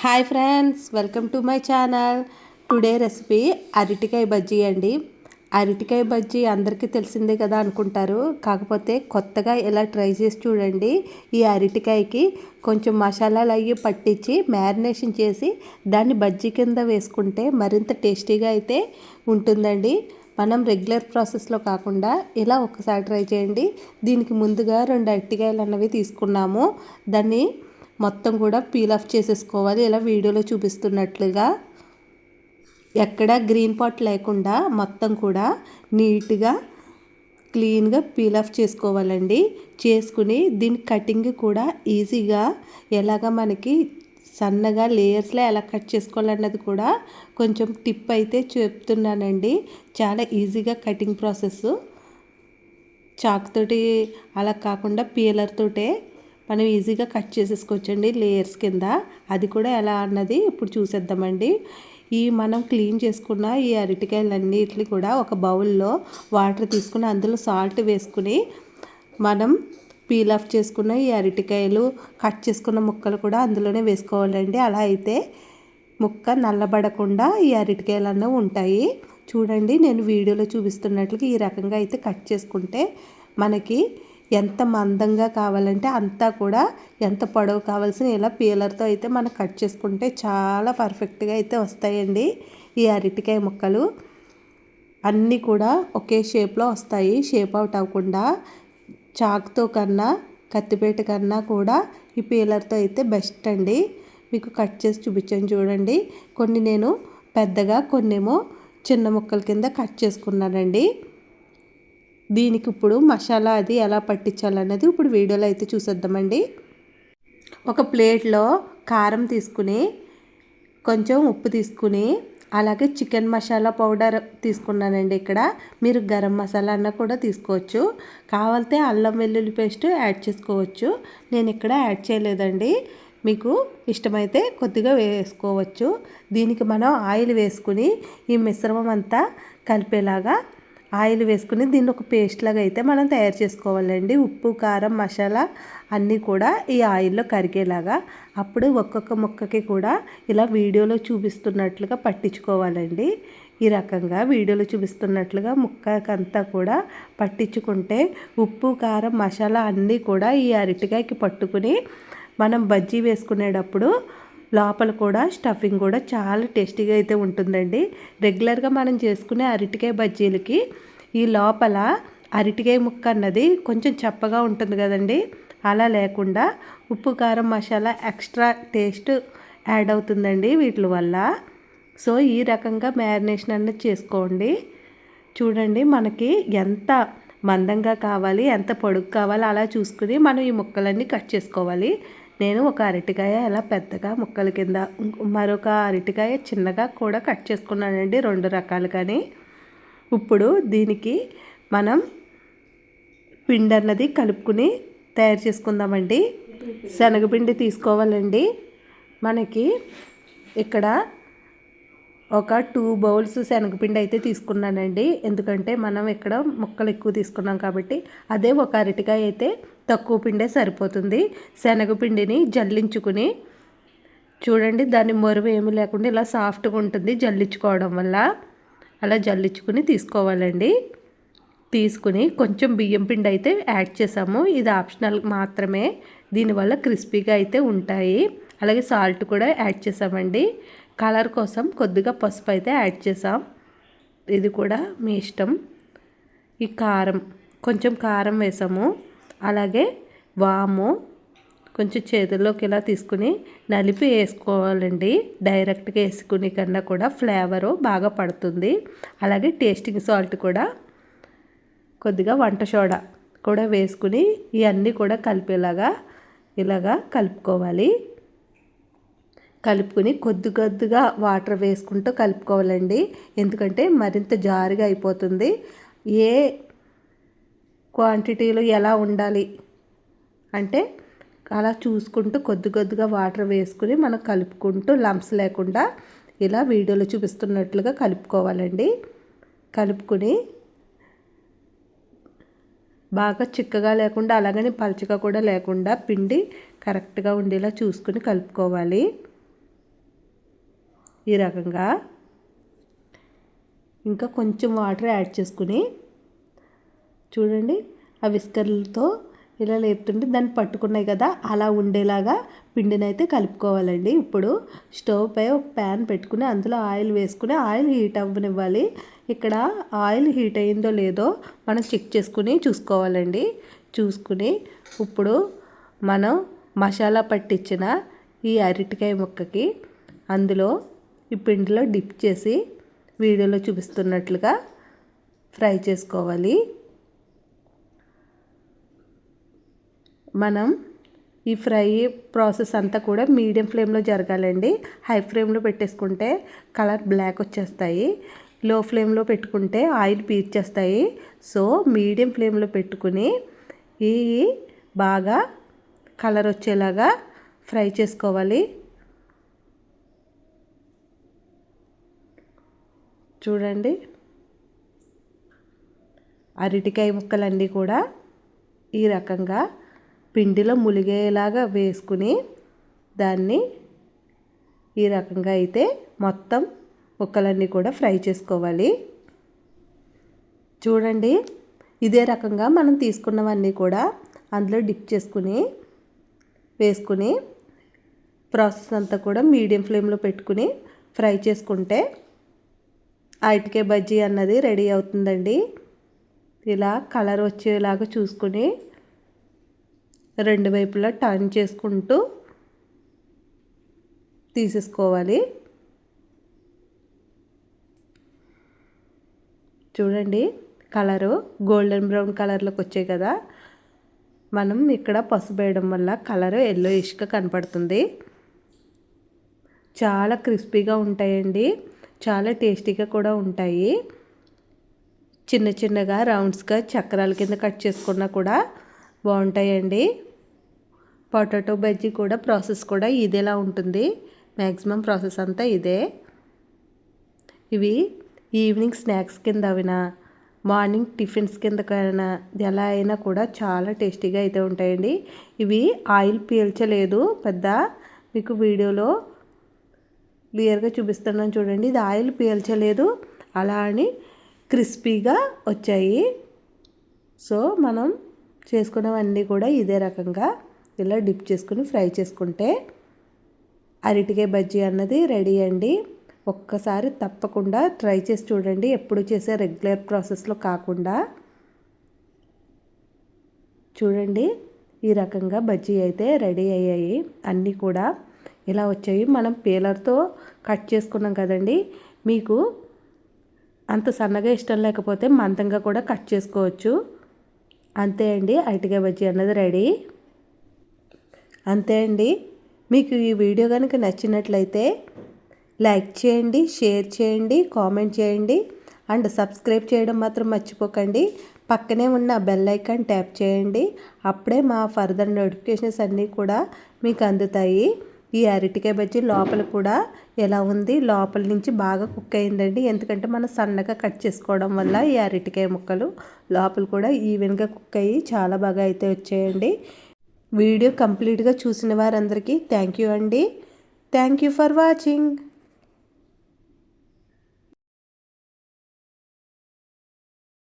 Hi friends welcome to my channel. Today recipe అరటికాయ బజ్జీ అండి. అరటికాయ బజ్జీ అందరికీ తెలిసిందే కదా అనుకుంటారు. కాకపోతే కొత్తగా ఇలా ట్రై చేసి చూడండి. ఈ అరటికాయకి కొంచెం మసాలాలు అవి పట్టించి మ్యారినేషన్ చేసి దాన్ని బజ్జీ కింద వేసుకుంటే మరింత టేస్టీగా అయితే ఉంటుందండి. మనం రెగ్యులర్ ప్రాసెస్లో కాకుండా ఇలా ఒకసారి ట్రై చేయండి. దీనికి ముందుగా రెండు అరటికాయలు అన్నవి తీసుకున్నాము. దాన్ని మొత్తం కూడా పీల్ ఆఫ్ చేసేసుకోవాలి. ఇలా వీడియోలో చూపిస్తున్నట్లుగా ఎక్కడ గ్రీన్ పాట్ లేకుండా మొత్తం కూడా నీట్గా క్లీన్గా పీల్ ఆఫ్ చేసుకోవాలండి. చేసుకుని దీని కటింగ్ కూడా ఈజీగా ఎలాగ మనకి సన్నగా లేయర్స్లో ఎలా కట్ చేసుకోవాలన్నది కూడా కొంచెం టిప్ అయితే చెప్తున్నానండి. చాలా ఈజీగా కటింగ్ ప్రాసెస్ చాక్ తోటి అలా కాకుండా పీలర్ తోటే మనం ఈజీగా కట్ చేసేసుకోవచ్చండి లేయర్స్ కింద. అది కూడా ఎలా అన్నది ఇప్పుడు చూసేద్దామండి. ఈ మనం క్లీన్ చేసుకున్న ఈ అరటికాయలన్నిటిని కూడా ఒక బౌల్లో వాటర్ తీసుకుని అందులో సాల్ట్ వేసుకుని మనం పీల్ ఆఫ్ చేసుకున్న ఈ అరటికాయలు కట్ చేసుకున్న ముక్కలు కూడా అందులోనే వేసుకోవాలండి. అలా అయితే ముక్క నల్లబడకుండా ఈ అరటికాయలు అన్నవి ఉంటాయి. చూడండి నేను వీడియోలో చూపిస్తున్నట్లుగా ఈ రకంగా అయితే కట్ చేసుకుంటే మనకి ఎంత మందంగా కావాలంటే అంతా కూడా ఎంత పొడవు కావాల్సిన ఇలా పీలర్తో అయితే మనం కట్ చేసుకుంటే చాలా పర్ఫెక్ట్గా అయితే వస్తాయండి ఈ అరటికాయ ముక్కలు. అన్నీ కూడా ఒకే షేప్లో వస్తాయి షేప్ అవుట్ అవ్వకుండా. చాక్తో కన్నా కత్తిపేట కన్నా కూడా ఈ పీలర్తో అయితే బెస్ట్ అండి. మీకు కట్ చేసి చూపించాను చూడండి. కొన్ని నేను పెద్దగా కొన్నేమో చిన్న ముక్కల కింద కట్ చేసుకున్నానండి. దీనికి ఇప్పుడు మసాలా అది ఎలా పట్టించాలన్నది ఇప్పుడు వీడియోలో అయితే చూసేద్దామండి. ఒక ప్లేట్లో కారం తీసుకుని కొంచెం ఉప్పు తీసుకుని అలాగే చికెన్ మసాలా పౌడర్ తీసుకున్నానండి ఇక్కడ. మీరు గరం మసాలా అన్న కూడా తీసుకోవచ్చు. కావాలంటే అల్లం వెల్లుల్లి పేస్ట్ యాడ్ చేసుకోవచ్చు. నేను ఇక్కడ యాడ్ చేయలేదండి. మీకు ఇష్టమైతే కొద్దిగా వేసుకోవచ్చు. దీనికి మనం ఆయిల్ వేసుకుని ఈ మిశ్రమం అంతా కలిపేలాగా ఆయిల్ వేసుకుని దీన్ని ఒక పేస్ట్ లాగా అయితే మనం తయారు చేసుకోవాలండి. ఉప్పు కారం మసాలా అన్నీ కూడా ఈ ఆయిల్లో కరిగేలాగా అప్పుడు ఒక్కొక్క ముక్కకి కూడా ఇలా వీడియోలో చూపిస్తున్నట్లుగా పట్టించుకోవాలండి. ఈ రకంగా వీడియోలో చూపిస్తున్నట్లుగా ముక్కకంతా కూడా పట్టించుకుంటే ఉప్పు కారం మసాలా అన్నీ కూడా ఈ అరటికాయకి పట్టుకుని మనం బజ్జీ వేసుకునేటప్పుడు లోపల కూడా స్టఫింగ్ కూడా చాలా టేస్టీగా అయితే ఉంటుందండి. రెగ్యులర్గా మనం చేసుకునే అరటికాయ బజ్జీలకి ఈ లోపల అరటికాయ ముక్క అన్నది కొంచెం చప్పగా ఉంటుంది కదండి. అలా లేకుండా ఉప్పు కారం మసాలా ఎక్స్ట్రా టేస్ట్ యాడ్ అవుతుందండి వీటి వల్ల. సో ఈ రకంగా మ్యారినేషన్ అన్నది చేసుకోండి. చూడండి మనకి ఎంత మందంగా కావాలి ఎంత పొడుగు కావాలి అలా చూసుకుని మనం ఈ ముక్కలన్నీ కట్ చేసుకోవాలి. నేను ఒక అరటికాయ అలా పెద్దగా ముక్కల కింద మరొక అరటికాయ చిన్నగా కూడా కట్ చేసుకున్నానండి రెండు రకాలు కానీ. ఇప్పుడు దీనికి మనం పిండి అన్నది కలుపుకుని తయారు చేసుకుందామండి. శనగపిండి తీసుకోవాలండి. మనకి ఇక్కడ ఒక టూ బౌల్స్ శనగపిండి అయితే తీసుకున్నానండి. ఎందుకంటే మనం ఇక్కడ ముక్కలు ఎక్కువ తీసుకున్నాం కాబట్టి అదే ఒక అరటికాయ అయితే తక్కువ పిండే సరిపోతుంది. శనగపిండిని జల్లించుకుని చూడండి దాని మరువు ఏమి లేకుండా ఇలా సాఫ్ట్గా ఉంటుంది జల్లించుకోవడం వల్ల. అలా జల్లించుకుని తీసుకోవాలండి. తీసుకుని కొంచెం బియ్యం పిండి అయితే యాడ్ చేసాము. ఇది ఆప్షనల్ మాత్రమే. దీనివల్ల క్రిస్పీగా అయితే ఉంటాయి. అలాగే సాల్ట్ కూడా యాడ్ చేసామండి. కలర్ కోసం కొద్దిగా పసుపు అయితే యాడ్ చేసాం. ఇది కూడా మీ ఇష్టం. ఈ కారం కొంచెం కారం వేసాము. అలాగే వాము కొంచెం చేతుల్లోకి ఇలా తీసుకుని నలిపి వేసుకోవాలండి. డైరెక్ట్గా వేసుకునే కన్నా కూడా ఫ్లేవరు బాగా పడుతుంది. అలాగే టేస్టింగ్ సాల్ట్ కూడా. కొద్దిగా వంట సోడా కూడా వేసుకుని ఇవన్నీ కూడా కలిపేలాగా ఇలాగా కలుపుకోవాలి. కలుపుకొని కొద్ది కొద్దిగా వాటర్ వేసుకుంటూ కలుపుకోవాలండి. ఎందుకంటే మరింత జారుగా అయిపోతుంది. ఏ క్వాంటిటీలో ఎలా ఉండాలి అంటే అలా చూసుకుంటూ కొద్ది కొద్దిగా వాటర్ వేసుకుని మనం కలుపుకుంటూ లంప్స్ లేకుండా ఇలా వీడియోలో చూపిస్తున్నట్లుగా కలుపుకోవాలండి. కలుపుకొని బాగా చిక్కగా లేకుండా అలాగని పలచగా కూడా లేకుండా పిండి కరెక్ట్గా ఉండేలా చూసుకుని కలుపుకోవాలి. ఈ రకంగా ఇంకా కొంచెం వాటర్ యాడ్ చేసుకుని చూడండి ఆ విస్కర్లతో ఇలా లేపుతుంటే దాన్ని పట్టుకున్నాయి కదా అలా ఉండేలాగా పిండిని అయితే కలుపుకోవాలండి. ఇప్పుడు స్టవ్ పై ఒక ప్యాన్ పెట్టుకుని అందులో ఆయిల్ వేసుకుని ఆయిల్ హీట్ అవ్వనివ్వాలి. ఇక్కడ ఆయిల్ హీట్ అయిందో లేదో మనం చెక్ చేసుకుని చూసుకోవాలండి. చూసుకుని ఇప్పుడు మనం మసాలా పట్టించిన ఈ అరటికాయ ముక్కకి అందులో ఈ పిండిలో డిప్ చేసి వీడియోలో చూపిస్తున్నట్లుగా ఫ్రై చేసుకోవాలి. మనం ఈ ఫ్రై ప్రాసెస్ అంతా కూడా మీడియం ఫ్లేమ్లో జరగాలండి. హై ఫ్లేమ్లో పెట్టేసుకుంటే కలర్ బ్లాక్ వచ్చేస్తాయి. లో ఫ్లేమ్లో పెట్టుకుంటే ఆయిల్ పీర్చేస్తాయి సో మీడియం ఫ్లేమ్లో పెట్టుకుని ఈ బాగా కలర్ వచ్చేలాగా ఫ్రై చేసుకోవాలి. చూడండి. అరటికాయ ముక్కలన్నీ కూడా ఈ రకంగా పిండిలో ములిగేలాగా వేసుకుని దాన్ని ఈ రకంగా అయితే మొత్తం ముక్కలన్నీ కూడా ఫ్రై చేసుకోవాలి. చూడండి ఇదే రకంగా మనం తీసుకున్నవన్నీ కూడా అందులో డిప్ చేసుకుని వేసుకుని ప్రాసెస్ అంతా కూడా మీడియం ఫ్లేమ్లో పెట్టుకుని ఫ్రై చేసుకుంటే అరటికాయ బజ్జీ అన్నది రెడీ అవుతుందండి. ఇలా కలర్ వచ్చేలాగా చూసుకుని రెండు వైపులా టర్న్ చేసుకుంటూ తీసేసుకోవాలి. చూడండి కలరు గోల్డెన్ బ్రౌన్ కలర్లోకి వచ్చాయి కదా. మనం ఇక్కడ పసుపు వేయడం వల్ల కలర్ ఎల్లో ఇష్గా కనపడుతుంది. చాలా క్రిస్పీగా ఉంటాయండి. చాలా టేస్టీగా కూడా ఉంటాయి. చిన్న చిన్నగా రౌండ్స్గా చక్రాల కింద కట్ చేసుకున్నా కూడా బాగుంటాయండి. పొటాటో బజ్జీ కూడా ప్రాసెస్ కూడా ఇదేలా ఉంటుంది. మ్యాక్సిమం ప్రాసెస్ అంతా ఇదే. ఇవి ఈవినింగ్ స్నాక్స్ కింద అవినా మార్నింగ్ టిఫిన్స్ కిందకైనా ఎలా అయినా కూడా చాలా టేస్టీగా అయితే ఉంటాయండి. ఇవి ఆయిల్ పీల్చలేదు. పెద్ద మీకు వీడియోలో క్లియర్గా చూపిస్తున్నాను చూడండి. ఇది ఆయిల్ పీల్చలేదు. అలా అని క్రిస్పీగా వచ్చాయి. సో మనం చేసుకున్నవన్నీ కూడా ఇదే రకంగా ఇలా డిప్ చేసుకుని ఫ్రై చేసుకుంటే అరటికాయ బజ్జీ అన్నది రెడీ అండి. ఒక్కసారి తప్పకుండా ట్రై చేసి చూడండి. ఎప్పుడు చేసే రెగ్యులర్ ప్రాసెస్లో కాకుండా. చూడండి. ఈ రకంగా బజ్జీ అయితే రెడీ అయ్యాయి. అన్నీ కూడా ఇలా వచ్చాయి మనం పీలర్తో కట్ చేసుకున్నాం కదండి. మీకు అంత సన్నగా ఇష్టం లేకపోతే మందంగా కూడా కట్ చేసుకోవచ్చు. అంతే అండి. అరటికాయ బజ్జీ అన్నది రెడీ. అంతే అండి. మీకు ఈ వీడియో కనుక నచ్చినట్లయితే లైక్ చేయండి షేర్ చేయండి కామెంట్ చేయండి. అండ్ సబ్స్క్రైబ్ చేయడం మాత్రం మర్చిపోకండి. పక్కనే ఉన్న బెల్ ఐకాన్ ట్యాప్ చేయండి. అప్పుడే మా ఫర్దర్ నోటిఫికేషన్స్ అన్నీ కూడా మీకు అందుతాయి. ఈ అరటికాయ బజ్జీ లోపల కూడా ఎలా ఉంది? లోపల నుంచి బాగా కుక్ అయిందండి. ఎందుకంటే మనం సన్నగా కట్ చేసుకోవడం వల్ల ఈ అరటికాయ ముక్కలు లోపల కూడా ఈవెన్గా కుక్ అయ్యి చాలా బాగా అయితే వచ్చాయండి. వీడియో కంప్లీట్గా చూసిన వారందరికీ థ్యాంక్ యూ అండి. Thank you for watching.